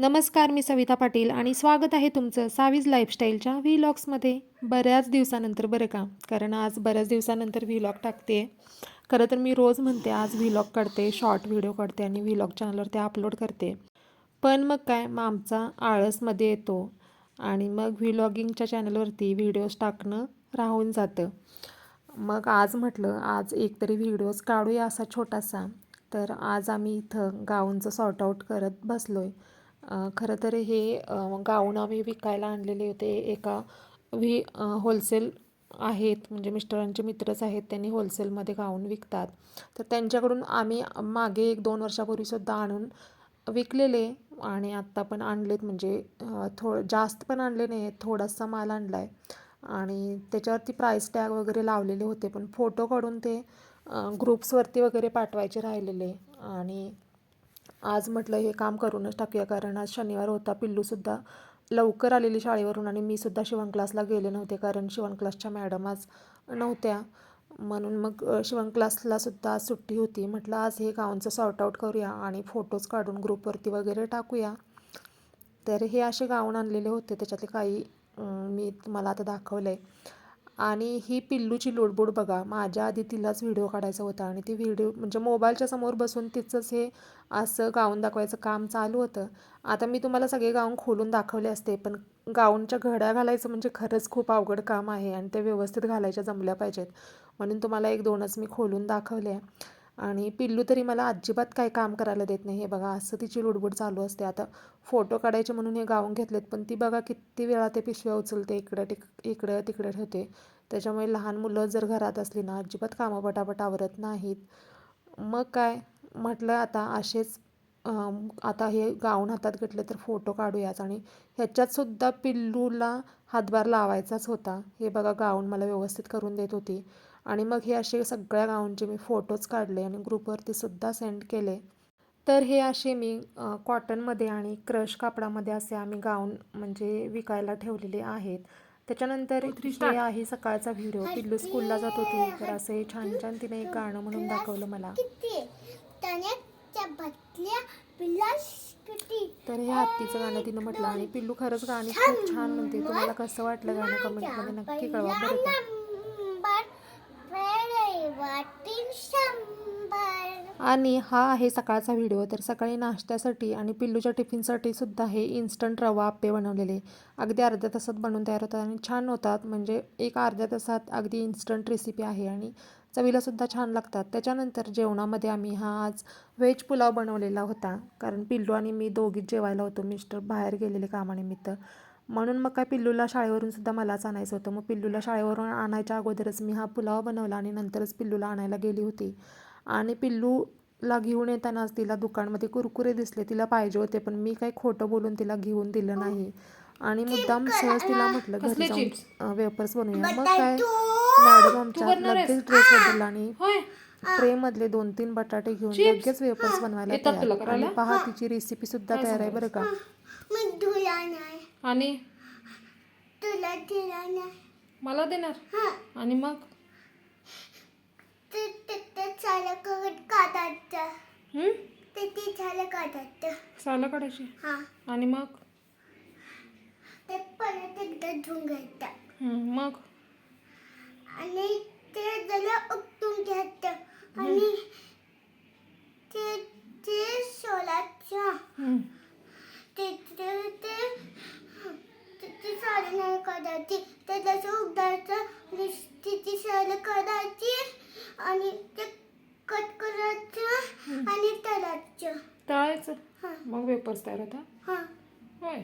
नमस्कार मी सविता पाटील आणि स्वागत आहे तुमचं सावीज लाईफस्टाईलच्या व्हीलॉग्समध्ये. बऱ्याच दिवसानंतर बरं का? कारण आज बऱ्याच दिवसानंतर व्हीलॉग टाकते. खरं तर मी रोज म्हणते आज व्हीलॉग काढते शॉर्ट व्हिडिओ काढते आणि व्हीलॉग चॅनलवर ते अपलोड करते. पण मग काय? मग आमचा आळसमध्ये येतो आणि मग व्हीलॉगिंगच्या चॅनलवरती व्हिडिओज टाकणं राहून जातं. मग आज म्हटलं आज एकतरी व्हिडिओज काढूया असा छोटासा. तर आज आम्ही इथं गाऊनचं सॉर्ट आऊट करत बसलो आहे खरं तर हे गाऊन आम्ही विकायला आणलेले होते. एका व्ही होलसेल आहेत. म्हणजे मिस्टरांचे मित्रच आहेत. त्यांनी होलसेलमध्ये गाऊन विकतात. तर त्यांच्याकडून आम्ही मागे एक दोन वर्षापूर्वीसुद्धा आणून विकलेले आणि आत्ता पण आणलेत. म्हणजे अ, थो जास्त पण आणले नाही. आहेत थोडासा माल आणला आहे आणि त्याच्यावरती प्राईस टॅग वगैरे लावलेले होते. पण फोटो काढून ते ग्रुप्सवरती वगैरे पाठवायचे राहिलेले. आणि आज म्हटलं हे काम करूनच टाकूया कारण आज शनिवार होता. पिल्लूसुद्धा लवकर आलेली शाळेवरून आणि मी सुद्धा शिवण क्लासला गेले नव्हते कारण शिवण क्लासच्या मॅडम आज नव्हत्या. म्हणून मग अ, शिवण सुद्धा आज सुट्टी होती. म्हटलं आज हे गाऊनचं सॉर्ट आऊट करूया आणि फोटोज काढून ग्रुपवरती वगैरे टाकूया. तर हे असे गाऊन आणलेले होते. त्याच्यातले काही मी तुम्हाला आता दाखवलं आहे आणि ही पिल्लूची लोडबोड बघा. माझ्या आधी तिलाच व्हिडिओ काढायचा होता आणि ती व्हिडिओ म्हणजे मोबाईलच्या समोर बसून तिचंच हे असं गाऊन दाखवायचं काम चालू होतं. आता मी तुम्हाला सगळे गाऊन खोलून दाखवले असते पण गाऊनच्या घड्या घालायचं म्हणजे खरंच खूप अवघड काम आहे आणि ते व्यवस्थित घालायच्या जमल्या पाहिजेत. म्हणून तुम्हाला एक दोनच मी खोलून दाखवले. आणि पिल्लू तरी मला अजिबात काय काम करायला देत नाही. हे बघा असं तिची लुडबुड चालू असते. आता फोटो काढायचे म्हणून हे गाऊन घेतलेत पण ती बघा किती वेळा ते पिशव्या उचलते इकडं टिक इकडं तिकडे ठेवते. त्याच्यामुळे लहान मुलं जर घरात असली ना अजिबात कामं पटापट आवरत नाहीत. मग काय? म्हटलं आता असेच आता हे गाऊन हातात घेतले तर फोटो काढूयाच. आणि ह्याच्यातसुद्धा पिल्लूला हातभार लावायचाच होता. हे बघा गाऊन मला व्यवस्थित करून देत होती. आणि मग हे असे सगळ्या गाऊनचे मी फोटोज काढले आणि ग्रुपवरती सुद्धा सेंड केले. तर हे असे मी कॉटनमध्ये आणि क्रश कापडामध्ये असे आम्ही गाऊन म्हणजे विकायला ठेवलेले आहेत. त्याच्यानंतर हे आहे सकाळचा व्हिडिओ पिल्लू स्कूलला जात होती. तर असं हे छान छान तिने एक गाणं म्हणून दाखवलं मला. तर हे हत्तीचं गाणं तिनं म्हटलं आणि पिल्लू खरंच गाणी खूप छान म्हणते. तुम्हाला कसं वाटलं गाणं? कमेंटमध्ये नक्की कळवा. बरं का नंबर वेळे वाटील शंभर आणि हा आहे सकाळचा व्हिडिओ. तर सकाळी नाश्त्यासाठी आणि पिल्लूच्या टिफिनसाठी सुद्धा हे इन्स्टंट रवा आप्पे बनवलेले. अगदी अर्ध्या तासात बनवून तयार होतात आणि छान होतात. म्हणजे एक अर्ध्या तासात अगदी इन्स्टंट रेसिपी आहे आणि चवीलासुद्धा छान लागतात. त्याच्यानंतर जेवणामध्ये आम्ही हा आज व्हेज पुलाव बनवलेला होता. कारण पिल्लू आणि मी दोघीच जेवायला होतो. मिस्टर बाहेर गेलेले कामानिमित्त. म्हणून मग काय पिल्लूला शाळेवरून सुद्धा मलाच आणायचं होतं. मग पिल्लूला शाळेवरून आणायच्या अगोदरच मी हा पुलाव बनवला आणि नंतरच पिल्लूला आणायला गेली होती. आणि पिल्लूला घेऊन येतानाच तिला दुकानमध्ये कुरकुरे दिसले. तिला पाहिजे होते पण मी काही खोटं बोलून तिला घेऊन दिलं नाही. आणि मुद्दाम सहज तिला म्हटलं घरी जाऊन वेपर्स बनवूया. मग काय मॅडम आमच्या लगेच ड्रेस बदलला आणि ट्रे मधले दोन तीन बटाटे घेऊन लगेच वेपर्स बनवायला तयार आणि पहा तिची रेसिपी सुद्धा तयार आहे बरं का. मी तुला नाही. आणि? तुला नाही. मला देणार? हा. आणि मग? ते ते ते झालं करून काढायचं. हं? ते ते झालं काढायचं. सालं काढायची? हा. आणि मग? ते परत एकदा धुवून घ्यायचं हं, मग? आणि ते जरा उपटून घ्यायचं. आणि ते ते सोलाचं हं. ते ते ते ते- ती साडी नाही काढायची ते जसं उघडायचं आणि तिची साडी काढायची आणि ते कट करायचं आणि तळायचं. तळायचं? हां. मग वेपर्स तयार होता हां. होय.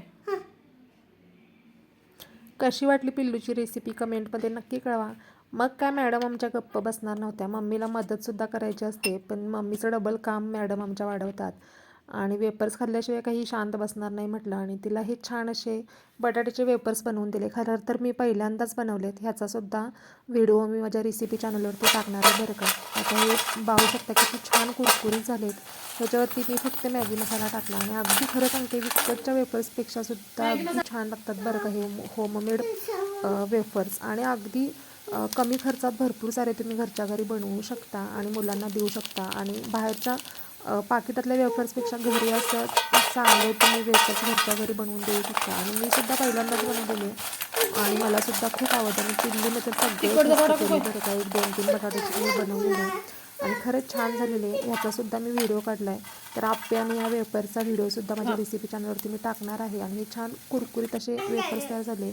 कशी वाटली पिल्लूची रेसिपी कमेंटमध्ये नक्की कळवा. मग काय मॅडम आमच्या गप्प बसणार नव्हत्या. मम्मीला मदतसुद्धा करायची असते पण मम्मीचं डबल काम मॅडम आमच्या वाढवतात. आणि वेपर्स खाल्ल्याशिवाय काही शांत बसणार नाही म्हटलं आणि तिला हे छान असे बटाट्याचे वेपर्स बनवून दिले. खरं तर मी पहिल्यांदाच बनवलेत. ह्याचासुद्धा व्हिडिओ मी माझ्या रेसिपी चॅनलवरती टाकणार आहे बरं का. आता हे पाहू शकता किती छान कुरकुरीत झालेत. ह्याच्यावरती मी फक्त मॅगी मसाला टाकला आणि अगदी खरं सांगते विकतच्या वेफर्सपेक्षा सुद्धा अगदी छान लागतात बरं का हे होममेड वेफर्स आणि अगदी कमी खर्चात भरपूर सारे तुम्ही घरच्या घरी बनवू शकता आणि मुलांना देऊ शकता. आणि बाहेरच्या पाकिटातल्या वेफर्सपेक्षा घरी असं चांगलं तुम्ही वेफर्स घरच्या घरी बनवून देऊ शकता. आणि मी सुद्धा पहिल्यांदाच बनवलेले आणि मला सुद्धा खूप आवडतं. आणि पिल्लूने तर सगळे बरं का एक दोन तीन बटाट्याचे मी बनवलेले आणि खरंच छान झालेले. ह्याचा सुद्धा मी व्हिडिओ काढला आहे तर आप्पे आणि या वेफरचा व्हिडिओसुद्धा माझ्या रेसिपी चॅनलवरती मी टाकणार आहे. आणि छान कुरकुरीत असे वेफर्स तयार झाले.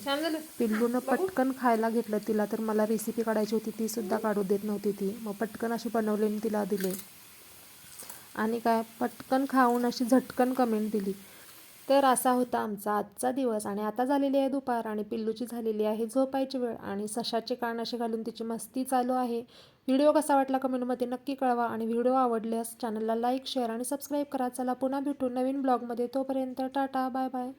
पिल्लूनं पटकन खायला घेतलं तिला. तर मला रेसिपी काढायची होती. ती सुद्धा काढू देत नव्हती ती. मग पटकन अशी बनवली तिला दिले. आणि काय पटकन खाऊन अशी झटकन कमेंट दिली. तर असा होता आमचा आजचा दिवस. आणि आता झालेली आहे दुपार आणि पिल्लूची झालेली आहे झोपायची वेळ. आणि सशाचे कान असे घालून तिची मस्ती चालू आहे. व्हिडिओ कसा वाटला कमेंटमध्ये नक्की कळवा. आणि व्हिडिओ आवडल्यास चॅनलला लाईक शेअर आणि सबस्क्राईब करा. चला पुन्हा भेटू नवीन ब्लॉगमध्ये तोपर्यंत टाटा बाय बाय